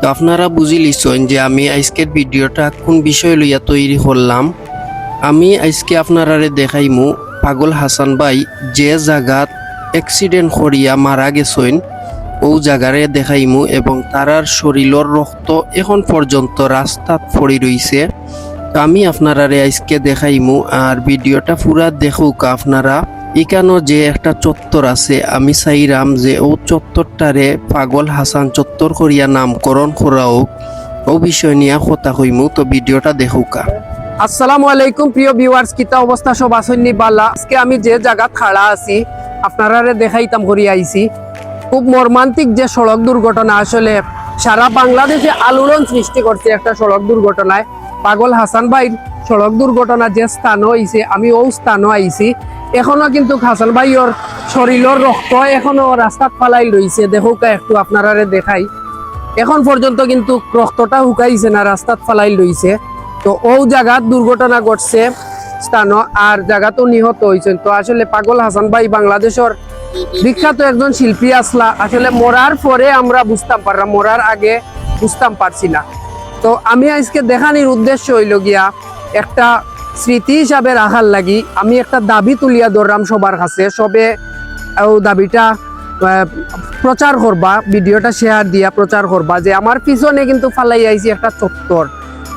তো আপনারা বুঝি লিছেন যে আমি আজকের ভিডিওটা কোন বিষয় লইয়া তৈরি করলাম আমি আজকে আপনারারে দেখাইমু পাগল হাসান ভাই যে জায়গাত অ্যাক্সিডেন্ট করিয়া মারা গেছেন ও জায়গারে দেখাইমু এবং তারার শরীরের রক্ত এখন পর্যন্ত রাস্তাত পড়ে রইছে। আমি আপনারারে আজকে দেখাইমু আর ভিডিওটা পুরা দেখুক আপনারা। এখানো যে একটা চত্বর আছে, আমি চাইরাম যে ও চত্বরটারে পাগল হাসান চত্বর করিয়া নামকরণ করা হোক ও বিষয় নিয়ে কথা কইমু, তো ভিডিওটা দেখুকা। আসসালামু আলাইকুম, প্রিয় ভিউয়ার্স কিতা অবস্থা? সব আসন্নি বালা? আজকে আমি যে জায়গা খাড়া আছি, আপনারারে দেখাইতাম করি আইছি। খুব মর্মান্তিক যে সড়ক দুর্ঘটনা, আসলে সারা বাংলাদেশে আলোড়ন সৃষ্টি করছে একটা সড়ক দুর্ঘটনায়। পাগল হাসান ভাইর সড়ক দুর্ঘটনা যে স্থান হয়েছে আমি ও স্থানও আইছি। এখনও কিন্তু হাসান ভাইয়র শরীরের রক্ত এখনও রাস্তাত ফালাই রইছে দেখুকা একটু আপনারারে দেখাই। এখন পর্যন্ত কিন্তু রক্তটা শুকাইছে না, রাস্তাত ফালাই লইছে। তো ও জায়গাত দুর্ঘটনা ঘটছে স্থান আর জায়গাতো নিহত হয়েছেন তো আসলে পাগল হাসান ভাই বাংলাদেশের বিখ্যাত একজন শিল্পী আসলা। আসলে মরার পরে আমরা বুঝতাম পারলাম, মরার আগে বুঝতাম পারছি না। তো আমি আজকে দেখানির উদ্দেশ্য হইল গিয়া একটা স্মৃতি হিসাবে রাখার লাগি আমি একটা দাবি তুলিয়া ধরলাম সবার কাছে, সবে দাবিটা প্রচার করবা, ভিডিওটা শেয়ার দিয়া প্রচার করবা যে আমার পিছনে কিন্তু ফালাই আইছি একটা চত্বর।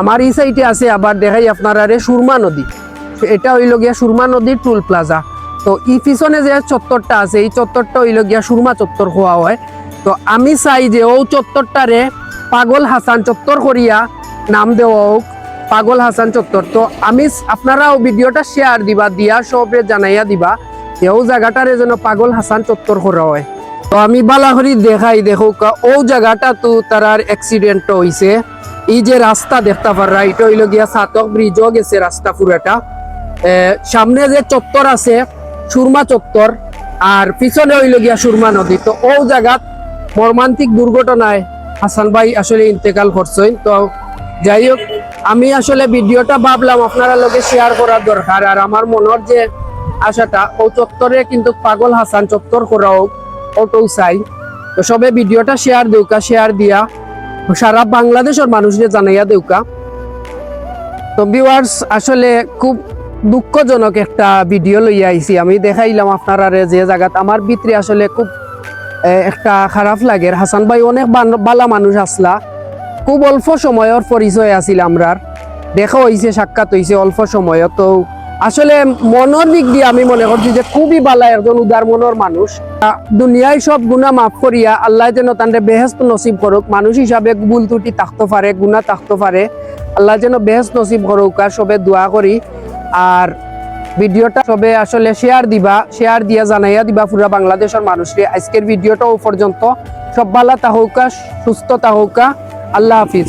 আমার এই সাইডে আছে, আবার দেখাই আপনারা রে সুরমা নদী। এটা হইল গিয়া সুরমা নদীর টুল প্লাজা তো ই পিছনে যে চত্বরটা আছে, এই চত্বরটা হইল গিয়া সুরমা চত্বর হওয়া হয়। তো আমি চাই যে ও চত্বরটারে পাগল হাসান চত্বর করিয়া নাম দেওয়া হোক। পাগল হাসান চত্বর। তো আমি আপনারাও ভিডিওটা শেয়ার দিবা, দিয়া সবে জানাইয়া দিবা যে ও জায়গাটারে যেন পাগল হাসান চত্বর করা হয়। তো আমি বালাহরি দেখাই দেখো ও জায়গাটা তো তারার অ্যাক্সিডেন্ট হইছে। এই যে রাস্তা দেখতে পাররা এটা হইল গিয়া সাতক ব্রিজও গেছে রাস্তা পুরাটা। সামনে যে চত্বর আছে, সুরমা চত্বর, আর পিছনে হইল গিয়া সুরমা নদী। তো ও জায়গাত মর্মান্তিক দুর্ঘটনায় হাসান ভাই আসলে ইন্তেকাল করছেন। তো যাই হোক আমি আসলে ভিডিওটা ভাবলাম আপনারা লোকে শেয়ার করার দরকার, আর আমার মনের যে আশাটা, ও চত্বরে কিন্তু পাগল হাসান চত্বর করা হোক ওটাও চাই। তো সবে ভিডিওটা শেয়ার দেউকা শেয়ার দিয়া সারা বাংলাদেশের মানুষকে জানাইয়া দেউকা। তো ভিউয়ার্স আসলে খুব দুঃখজনক একটা ভিডিও লইয়া আইছি। আমি দেখাইলাম আপনারা যে জায়গাত আমার ভিতরে আসলে খুব একটা খারাপ লাগে। হাসান ভাই অনেক বালা মানুষ আসলা। খুব অল্প সময়ের পরিচয় আছিল আমরার। দেখা হয়েছে সাক্ষাৎ হয়েছে অল্প সময় তো আসলে মনের দিক দিয়ে আমি মনে করছি যে খুবই বালা একজন উদার মনের মানুষ। দুনিয়ায় সব গুণা মাফ করিয়া আল্লাহ যেন তান্ডে বেহেস্ত নসিব করুক। মানুষ হিসাবে ভুল ত্রুটি থাকতে পারে গুণা থাকতে পারে। আল্লাহ যেন বেহেস্ত নসিব করুক আর সবে দোয়া করি। আর ভিডিওটা সবে আসলে শেয়ার দিবা শেয়ার দিয়া জানাইয়া দিবা পুরা বাংলাদেশের মানুষকে। আজকের ভিডিওটা ও পর্যন্ত সব ভালো তাহৌকা সুস্থ তাহৌকা আল্লাহ হাফিজ।